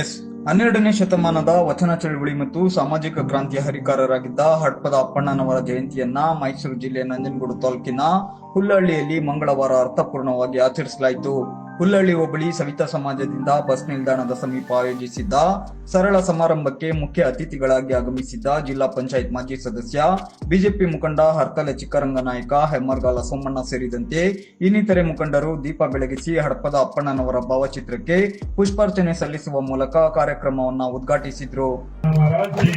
S. ಹನ್ನೆರಡನೇ ಶತಮಾನದ ವಚನ ಚಳವಳಿ ಮತ್ತು ಸಾಮಾಜಿಕ ಕ್ರಾಂತಿಯ ಹರಿಕಾರರಾಗಿದ್ದ ಹಡ್ಪದ ಅಪ್ಪಣ್ಣನವರ ಜಯಂತಿಯನ್ನ ಮೈಸೂರು ಜಿಲ್ಲೆಯ ನಂಜನಗೂಡು ತಾಲೂಕಿನ ಹುಲ್ಲಹಳ್ಳಿಯಲ್ಲಿ ಮಂಗಳವಾರ ಅರ್ಥಪೂರ್ಣವಾಗಿ ಆಚರಿಸಲಾಯಿತು. ಹುಲ್ಲಹಳ್ಳಿ ಹೋಬಳಿ ಸವಿತಾ ಸಮಾಜದಿಂದ ಬಸ್ ನಿಲ್ದಾಣದ ಸಮೀಪ ಆಯೋಜಿಸಿದ್ದ ಸರಳ ಸಮಾರಂಭಕ್ಕೆ ಮುಖ್ಯ ಅತಿಥಿಗಳಾಗಿ ಆಗಮಿಸಿದ್ದ ಜಿಲ್ಲಾ ಪಂಚಾಯತ್ ಮಾಜಿ ಸದಸ್ಯ, ಬಿಜೆಪಿ ಮುಖಂಡ ಹರ್ತಲೆ ಚಿಕ್ಕರಂಗನಾಯಕ, ಹೆಮ್ಮರ್ಗಾಲ ಸೋಮಣ್ಣ ಸೇರಿದಂತೆ ಇನ್ನಿತರೆ ಮುಖಂಡರು ದೀಪ ಬೆಳಗಿಸಿ ಹಡಪದ ಅಪ್ಪಣ್ಣನವರ ಭಾವಚಿತ್ರಕ್ಕೆ ಪುಷ್ಪಾರ್ಚನೆ ಸಲ್ಲಿಸುವ ಮೂಲಕ ಕಾರ್ಯಕ್ರಮವನ್ನು ಉದ್ಘಾಟಿಸಿದ್ರು. महाराज की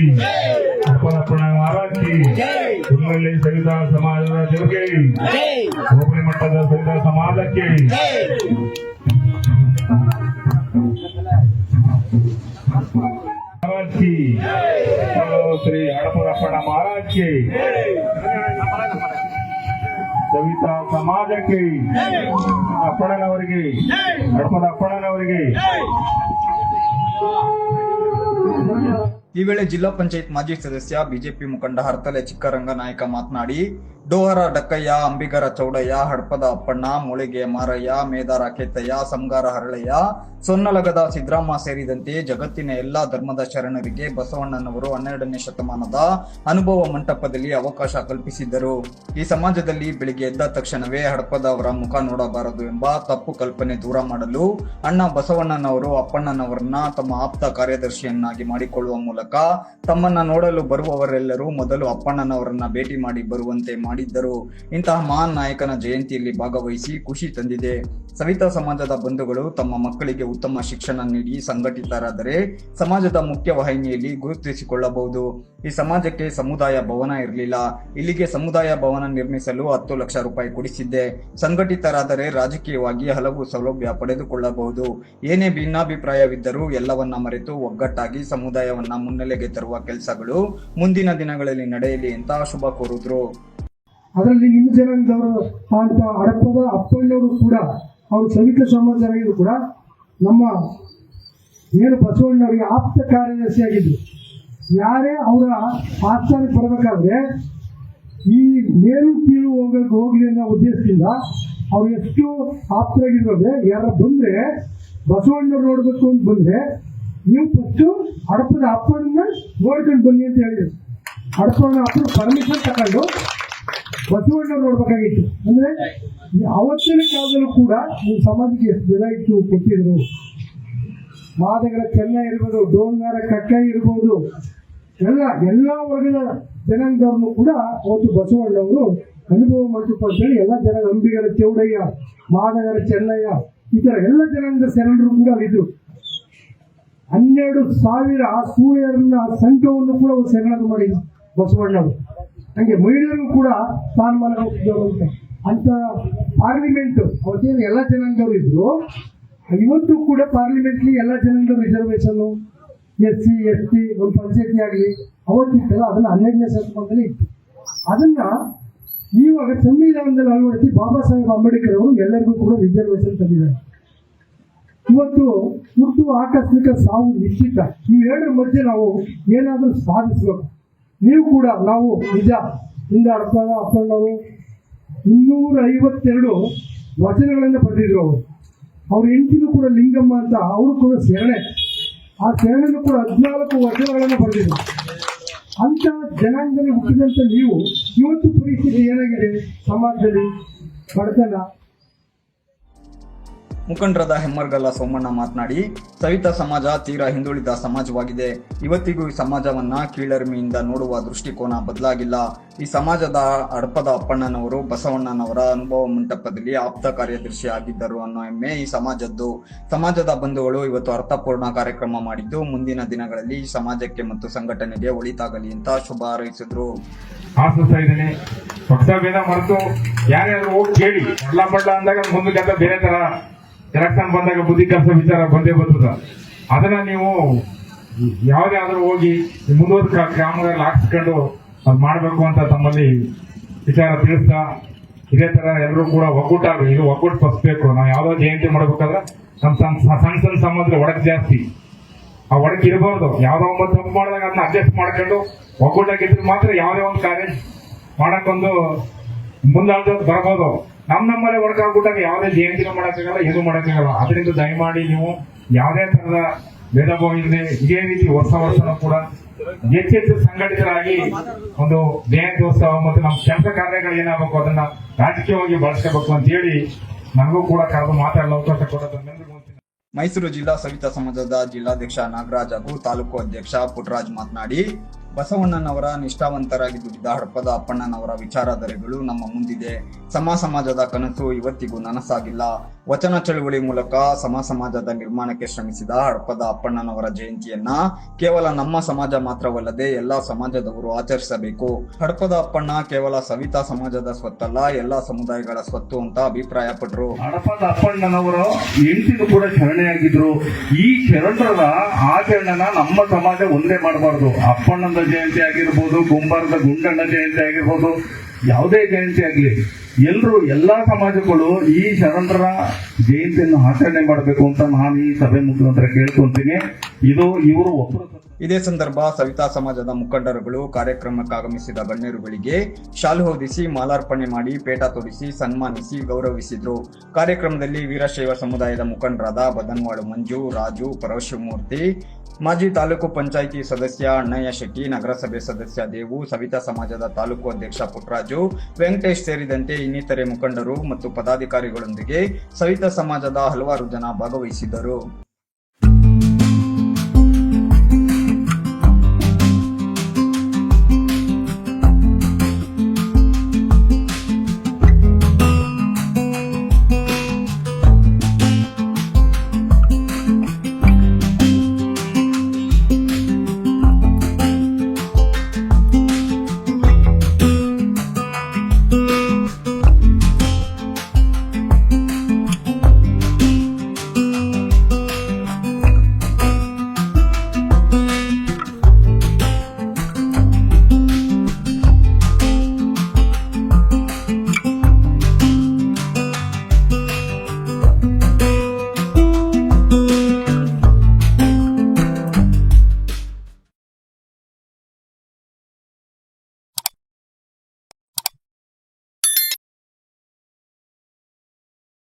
ಅಪ್ಪನ ಮಹಾರಾಜ್ की ಹುಲ್ಲಳ್ಳಿ ಸವಿತಾ ಸಮಾಜದ ಜನಕ್ಕೆ ಹೋಬಳಿ ಮಟ್ಟದ ಸವಿತಾ ಸಮಾಜಕ್ಕೆ ಮಹಾರಾಜ್ की ಶ್ರೀ ಹಡಪದಪ್ಪನ ಮಹಾರಾಜ್ की ಸವಿತಾ ಸಮಾಜಕ್ಕೆ ಅಪ್ಪಣ್ಣನವರಿಗೆ ಹಡಪದ ಅಪ್ಪಣ್ಣನವರಿಗೆ ಈ ವೇಳೆ ಜಿಲ್ಲಾ ಪಂಚಾಯತ್ ಮಾಜಿ ಸದಸ್ಯ ಬಿಜೆಪಿ ಮುಖಂಡ ಹರ್ತಲೆ ಚಿಕ್ಕರಂಗ ನಾಯಕ ಮಾತನಾಡಿ ಡೋಹರ ಡಕ್ಕಯ್ಯ ಅಂಬಿಗರ ಚೌಡಯ್ಯ, ಹಡ್ಪದ ಅಪ್ಪಣ್ಣ, ಮೂಳಿಗೆ ಮಾರಯ್ಯ, ಮೇದಾರ ಕೇತಯ್ಯ, ಸಂಗಾರ ಹರಳಯ್ಯ, ಸೊನ್ನಲಗದ ಸಿದ್ದರಾಮ ಸೇರಿದಂತೆ ಜಗತ್ತಿನ ಎಲ್ಲಾ ಧರ್ಮದ ಶರಣರಿಗೆ ಬಸವಣ್ಣನವರು ಹನ್ನೆರಡನೇ ಶತಮಾನದ ಅನುಭವ ಮಂಟಪದಲ್ಲಿ ಅವಕಾಶ ಕಲ್ಪಿಸಿದ್ದರು. ಈ ಸಮಾಜದಲ್ಲಿ ಬೆಳಿಗ್ಗೆ ಎದ್ದ ತಕ್ಷಣವೇ ಹಡಪದ ಅವರ ಮುಖ ನೋಡಬಾರದು ಎಂಬ ತಪ್ಪು ಕಲ್ಪನೆ ದೂರ ಮಾಡಲು ಅಣ್ಣ ಬಸವಣ್ಣನವರು ಅಪ್ಪಣ್ಣನವರನ್ನ ತಮ್ಮ ಆಪ್ತ ಕಾರ್ಯದರ್ಶಿಯನ್ನಾಗಿ ಮಾಡಿಕೊಳ್ಳುವ ಮೂಲಕ ತಮ್ಮನ್ನ ನೋಡಲು ಬರುವವರೆಲ್ಲರೂ ಮೊದಲು ಅಪ್ಪಣ್ಣನವರನ್ನ ಭೇಟಿ ಮಾಡಿ ಬರುವಂತೆ ಮಾಡಿದ್ದರು. ಇಂತಹ ಮಹಾನ್ ನಾಯಕನ ಜಯಂತಿಯಲ್ಲಿ ಭಾಗವಹಿಸಿ ಖುಷಿ ತಂದಿದೆ. ಸವಿತಾ ಸಮಾಜದ ಬಂಧುಗಳು ತಮ್ಮ ಮಕ್ಕಳಿಗೆ ಉತ್ತಮ ಶಿಕ್ಷಣ ನೀಡಿ ಸಂಘಟಿತರಾದರೆ ಸಮಾಜದ ಮುಖ್ಯ ವಾಹಿನಿಯಲ್ಲಿ ಗುರುತಿಸಿಕೊಳ್ಳಬಹುದು. ಈ ಸಮಾಜಕ್ಕೆ ಸಮುದಾಯ ಭವನ ಇರಲಿಲ್ಲ. ಇಲ್ಲಿಗೆ ಸಮುದಾಯ ಭವನ ನಿರ್ಮಿಸಲು ಹತ್ತು ಲಕ್ಷ ರೂಪಾಯಿ ಕೊಡಿಸಿದ್ದೆ. ಸಂಘಟಿತರಾದರೆ ರಾಜಕೀಯವಾಗಿ ಹಲವು ಸೌಲಭ್ಯ ಪಡೆದುಕೊಳ್ಳಬಹುದು. ಏನೇ ಭಿನ್ನಾಭಿಪ್ರಾಯವಿದ್ದರೂ ಎಲ್ಲವನ್ನ ಮರೆತು ಒಗ್ಗಟ್ಟಾಗಿ ಸಮುದಾಯವನ್ನ ಮುನ್ನೆಲೆಗೆ ತರುವ ಕೆಲಸಗಳು ಮುಂದಿನ ದಿನಗಳಲ್ಲಿ ನಡೆಯಲಿ ಅಂತ ಶುಭ ಕೋರಿದ್ರು. ಅದರಲ್ಲಿ ನಿಮ್ಮ ಜನಾಂಗದವರು ಅಂತ ಹಡಪದ ಅಪ್ಪಣ್ಣವರು ಕೂಡ, ಅವರು ಸವಿತ ಸಮಾಜರಾಗಿದ್ರು ಕೂಡ, ನಮ್ಮ ಏನು ಬಸವಣ್ಣವರಿಗೆ ಆಪ್ತ ಕಾರ್ಯದರ್ಶಿಯಾಗಿದ್ದರು ಯಾರೇ ಅವರ ಆಸ್ಥಾನಕ್ಕೆ ಬರಬೇಕಾದ್ರೆ ಈ ಮೇಲು ಕೀಳು ಹೋಗಕ್ಕೆ ಹೋಗಲಿ ಅನ್ನೋ ಉದ್ದೇಶದಿಂದ ಅವ್ರು ಎಷ್ಟು ಆಪ್ತರಾಗಿರೋದ್ರೆ, ಯಾರ ಬಂದರೆ ಬಸವಣ್ಣವ್ರು ನೋಡಬೇಕು ಅಂತ ಬಂದರೆ, ನೀವು ಫಸ್ಟು ಹಡಪದ ಅಪ್ಪನ ನೋಡ್ಕೊಂಡು ಬನ್ನಿ ಅಂತ ಹೇಳಿದ್ರು. ಹಡಪನ ಅಪ್ಪನ ಪರ್ಮಿಷನ್ ತಗೊಂಡು ಬಸವಣ್ಣ ನೋಡ್ಬೇಕಾಗಿತ್ತು. ಅಂದ್ರೆ ಅವತ್ತಿನ ಕಾಲದಲ್ಲೂ ಕೂಡ ಈ ಸಮಾಜಕ್ಕೆ ಎಷ್ಟು ಜನ ಇತ್ತು ಕೊಟ್ಟಿದ್ರು. ಮಾದಗಳ ಚೆನ್ನ ಇರ್ಬೋದು, ಡೋಂಗಾರ ಕಕ್ಕ ಇರ್ಬೋದು, ಎಲ್ಲ ಎಲ್ಲ ವರ್ಗದ ಜನಾಂಗದವ್ರನ್ನು ಕೂಡ ಅವತ್ತು ಬಸವಣ್ಣವರು ಅನುಭವ ಮಂಟಪ ಅಂತೇಳಿ ಎಲ್ಲ ಜನ ಅಂಬಿಗರ ಚೌಡಯ್ಯ ಮಾದಗರ ಚೆನ್ನಯ್ಯ ಈ ಥರ ಎಲ್ಲ ಜನಾಂಗದ ಶರಣರು ಕೂಡ ಅಲ್ಲಿದ್ರು ಹನ್ನೆರಡು ಸಾವಿರ ಸೂರ್ಯರನ್ನ ಸಂಘವನ್ನು ಕೂಡ ಅವರು ಶರಣರು ಮಾಡಿದ್ರು ಬಸವಣ್ಣವರು. ಹಂಗೆ ಮಹಿಳೆಯರು ಕೂಡ ಸ್ಥಾನಮಾನ ಅಂತ. ಅಂತ ಪಾರ್ಲಿಮೆಂಟ್ ಅವತ್ತೇನು ಎಲ್ಲ ಜನಾಂಗದವರು ಇದ್ರು. ಇವತ್ತು ಕೂಡ ಪಾರ್ಲಿಮೆಂಟ್ಲಿ ಎಲ್ಲ ಜನಾಂಗದ reservation S C S T ಒಂದು ಪಂಚಾಯತಿ ಆಗಲಿ, ಅವತ್ತಿತ್ತಲ್ಲ, ಅದನ್ನ ಹನ್ನೆರಡನೇ ಶತಮಾನದಲ್ಲಿ ಇತ್ತು. ಅದನ್ನ ಇವಾಗ ಸಂವಿಧಾನದಲ್ಲಿ ಅಳವಡಿಸಿ ಬಾಬಾ ಸಾಹೇಬ್ ಅಂಬೇಡ್ಕರ್ ಅವರು ಎಲ್ಲರಿಗೂ ಕೂಡ ರಿಸರ್ವೇಷನ್ ತಂದಿದ್ದಾರೆ. ಇವತ್ತು ಹುಟ್ಟು ಆಕಸ್ಮಿಕ ಸಾವು ನಿಶ್ಚಿತ. ಇವೆರಡರ ಮಧ್ಯೆ ನಾವು ಏನಾದರೂ ಸಾಧಿಸಬೇಕು. ನೀವು ಕೂಡ ನಾವು ನಿಜ ಇಂದ ಅರ್ಥ ಅಪ್ಪಣ್ಣವರು ಇನ್ನೂರ ಐವತ್ತೆರಡು ವಚನಗಳನ್ನು ಬರೆದಿದ್ರು ಅವರು. ಅವ್ರ ಹೆಂಡತಿನೂ ಕೂಡ ಲಿಂಗಮ್ಮ ಅಂತ ಅವರು ಕೂಡ ಸೇರಣೆ ಆ ಶರಣನು ಕೂಡ ಹದಿನಾಲ್ಕು ವಚನಗಳನ್ನು ಬರೆದಿದ್ರು. ಅಂತ ಜನಾಂಗದಲ್ಲಿ ಹುಟ್ಟಿದಂತ ನೀವು ಇವತ್ತು ಪರಿಸ್ಥಿತಿ ಏನಾಗಿದೆ ಸಮಾಜದಲ್ಲಿ? ಬಡತನ ಮುಖಂಡರಾದ ಹೆಮ್ಮರ್ಗಲ್ಲ ಸೋಮಣ್ಣ ಮಾತನಾಡಿ, ಸವಿತ ಸಮಾಜ ತೀರಾ ಹಿಂದುಳಿದ ಸಮಾಜವಾಗಿದೆ. ಇವತ್ತಿಗೂ ಈ ಸಮಾಜವನ್ನ ಕೀಳರಿಮೆಯಿಂದ ನೋಡುವ ದೃಷ್ಟಿಕೋನ ಬದಲಾಗಿಲ್ಲ. ಈ ಸಮಾಜದ ಅಡಪದ ಅಪ್ಪಣ್ಣನವರು, ಬಸವಣ್ಣನವರ ಅನುಭವ ಮಂಟಪದಲ್ಲಿ ಆಪ್ತ ಕಾರ್ಯದರ್ಶಿ ಆಗಿದ್ದರು ಅನ್ನೋ ಹೆಮ್ಮೆ ಈ ಸಮಾಜದ್ದು. ಸಮಾಜದ ಬಂಧುಗಳು ಇವತ್ತು ಅರ್ಥಪೂರ್ಣ ಕಾರ್ಯಕ್ರಮ ಮಾಡಿದ್ದು, ಮುಂದಿನ ದಿನಗಳಲ್ಲಿ ಈ ಸಮಾಜಕ್ಕೆ ಮತ್ತು ಸಂಘಟನೆಗೆ ಒಳಿತಾಗಲಿ ಅಂತ ಶುಭ ಹಾರೈಸಿದ್ರು. ಮರೆತು ಯಾರ್ಯಾರು ಹೋಗಿ ಕೇಳಿ ಅಂದಾಗ ಮುಂದಕ್ಕೆ ಬೇರೆ ತರ ಎಲೆಕ್ಷನ್ ಬಂದಾಗ ಬುದ್ಧಿ ಕೆಲಸ ವಿಚಾರ ಬಂದೇ ಬರ್ತದ ಅದನ್ನ ನೀವು ಯಾವುದೇ ಆದರೂ ಹೋಗಿ ಮುಂದುವರೆದ ಗ್ರಾಮಗಳಲ್ಲಿ ಹಾಕ್ಸ್ಕೊಂಡು ಅದು ಮಾಡಬೇಕು ಅಂತ ತಮ್ಮಲ್ಲಿ ವಿಚಾರ ತಿಳಿಸ್ತಾ, ಇದೇ ತರ ಎಲ್ಲರೂ ಕೂಡ ಒಗ್ಗೂಟಾಗ ಇದು ಒಗ್ಗೂಟ್ ಪಸ್ಬೇಕು ನಾವು ಯಾವುದೋ ಜಯಂತಿ ಮಾಡಬೇಕಾದ್ರೆ ನಮ್ಮ ಸಣ್ಣ ಸಣ್ಣ ಸಣ್ಣ ಸಂಬಂಧ ಒಡಕ್ ಜಾಸ್ತಿ. ಆ ಒಡಕ್ ಇರಬಾರ್ದು. ಯಾವ್ದೋ ಒಂದು ತಪ್ಪು ಮಾಡಿದಾಗ ಅದನ್ನ ಅಡ್ಜಸ್ಟ್ ಮಾಡ್ಕೊಂಡು ಒಗ್ಗೂಟಾಗಿದ್ರೆ ಮಾತ್ರ ಯಾವುದೇ ಒಂದು ಕಾರ್ಯ ಮಾಡಕ್ಕೊಂದು ಮುಂದಾಳ್ದ ಬರ್ಬೋದು. ನಮ್ ನಮ್ಮಲ್ಲೇ ಒಡಕಾಗ್ಬಿಟ್ಟಾಗ ಯಾವುದೇ ಜಯಂತಿನೂ ಮಾಡೋಕ್ಕಾಗಲ್ಲ, ಏನು ಮಾಡೋಕ್ಕಾಗಲ್ಲ. ಅದರಿಂದ ದಯಮಾಡಿ ನೀವು ಯಾವುದೇ ತರದ ಭೇದ ಭಾವ ಇಲ್ಲದೆ ಇದೇ ರೀತಿ ಹೊಸ ವರ್ಷನೂ ಕೂಡ ಹೆಚ್ಚೆಚ್ಚು ಸಂಘಟಿತರಾಗಿ ಒಂದು ಜಯಂತ್ಯೋತ್ಸವ ಮತ್ತು ನಮ್ಮ ಕೆಲಸ ಕಾರ್ಯಗಳು ಏನಾಗಬೇಕು ಅದನ್ನ ರಾಜಕೀಯವಾಗಿ ಬಳಸ್ಕೋಬೇಕು ಅಂತ ಹೇಳಿ ನನಗೂ ಕೂಡ ಕರೆದು ಮಾತಾಡಲು ಅವಕಾಶ ಕೊಡೋದನ್ನೆಲ್ಲರಿಗೂ ಮೈಸೂರು ಜಿಲ್ಲಾ ಸವಿತಾ ಸಮಾಜದ ಜಿಲ್ಲಾಧ್ಯಕ್ಷ ನಾಗರಾಜ್ ಹಾಗೂ ತಾಲೂಕು ಅಧ್ಯಕ್ಷ ಪುಟ್ರಾಜ್ ಮಾತನಾಡಿ ಬಸವಣ್ಣನವರ ನಿಷ್ಠಾವಂತರಾಗಿ ದುಡಿದ ಹಡಪದ ಅಪ್ಪಣ್ಣನವರ ವಿಚಾರಧಾರೆಗಳು ನಮ್ಮ ಮುಂದಿದೆ. ಸಮ ಸಮಾಜದ ಕನಸು ಇವತ್ತಿಗೂ ನನಸಾಗಿಲ್ಲ. ವಚನ ಚಳುವಳಿ ಮೂಲಕ ಸಮ ಸಮಾಜದ ನಿರ್ಮಾಣಕ್ಕೆ ಶ್ರಮಿಸಿದ ಹಡಪದ ಅಪ್ಪಣ್ಣನವರ ಜಯಂತಿಯನ್ನ ಕೇವಲ ನಮ್ಮ ಸಮಾಜ ಮಾತ್ರವಲ್ಲದೆ ಎಲ್ಲಾ ಸಮಾಜದವರು ಆಚರಿಸಬೇಕು. ಹಡಪದ ಅಪ್ಪಣ್ಣ ಕೇವಲ ಸವಿತಾ ಸಮಾಜದ ಸ್ವತ್ತಲ್ಲ, ಎಲ್ಲಾ ಸಮುದಾಯಗಳ ಸ್ವತ್ತು ಅಂತ ಅಭಿಪ್ರಾಯಪಟ್ಟರು ಹಡಪದ ಅಪ್ಪಣ್ಣನವರು ಹೆಂಡತಿನೂ ಕೂಡ ಶರಣೆಯಾಗಿದ್ರು. ಈ ಶರಣರ ಆಚರಣೆನ ನಮ್ಮ ಸಮಾಜ ಒಂದೇ ಮಾಡಬಾರದು. ಅಪ್ಪಣ್ಣನ ಜಯಂತಿ ಆಗಿರ್ಬೋದು, ಕುಂಬಾರದ ಗುಂಡಣ್ಣ ಜಯಂತಿ ಆಗಿರ್ಬೋದು, ಯಾವುದೇ ಜಯಂತಿ ಆಗಲಿ. ಎಲ್ಲರೂ ಎಲ್ಲಾ ಸಮಾಜಗಳು ಈ ಶರಣರ ಜಯಂತಿಯನ್ನು ಆಚರಣೆ ಮಾಡಬೇಕು ಅಂತ ನಾನು ಈ ಸಭೆ ಮುಖಾಂತರ ಕೇಳ್ಕೊಂತೀನಿ. ಇದು ಇವರು ಇದೇ ಸಂದರ್ಭ ಸವಿತಾ ಸಮಾಜದ ಮುಖಂಡರುಗಳು ಕಾರ್ಯಕ್ರಮಕ್ಕೆ ಆಗಮಿಸಿದ ಗಣ್ಯರುಗಳಿಗೆ ಶಾಲು ಹೊದಿಸಿ, ಮಾಲಾರ್ಪಣೆ ಮಾಡಿ, ಪೇಟ ತೊಡಿಸಿ, ಸನ್ಮಾನಿಸಿ, ಗೌರವಿಸಿದ್ರು. ಕಾರ್ಯಕ್ರಮದಲ್ಲಿ ವೀರಶೈವ ಸಮುದಾಯದ ಮುಖಂಡರಾದ ಬದನ್ವಾಳು ಮಂಜು, ರಾಜು ಪರಶಿವಮೂರ್ತಿ ಮಾಜಿ ತಾಲೂಕು ಪಂಚಾಯಿತಿ ಸದಸ್ಯ ಅಣ್ಣಯ್ಯ ಶೆಟ್ಟಿ, ನಗರಸಭೆ ಸದಸ್ಯ ದೇವು, ಸವಿತಾ ಸಮಾಜದ ತಾಲೂಕು ಅಧ್ಯಕ್ಷ ಪುಟ್ರಾಜು, ವೆಂಕಟೇಶ್ ಸೇರಿದಂತೆ ಇನ್ನಿತರೆ ಮುಖಂಡರು ಮತ್ತು ಪದಾಧಿಕಾರಿಗಳೊಂದಿಗೆ ಸವಿತಾ ಸಮಾಜದ ಹಲವಾರು ಜನ ಭಾಗವಹಿಸಿದ್ದರು.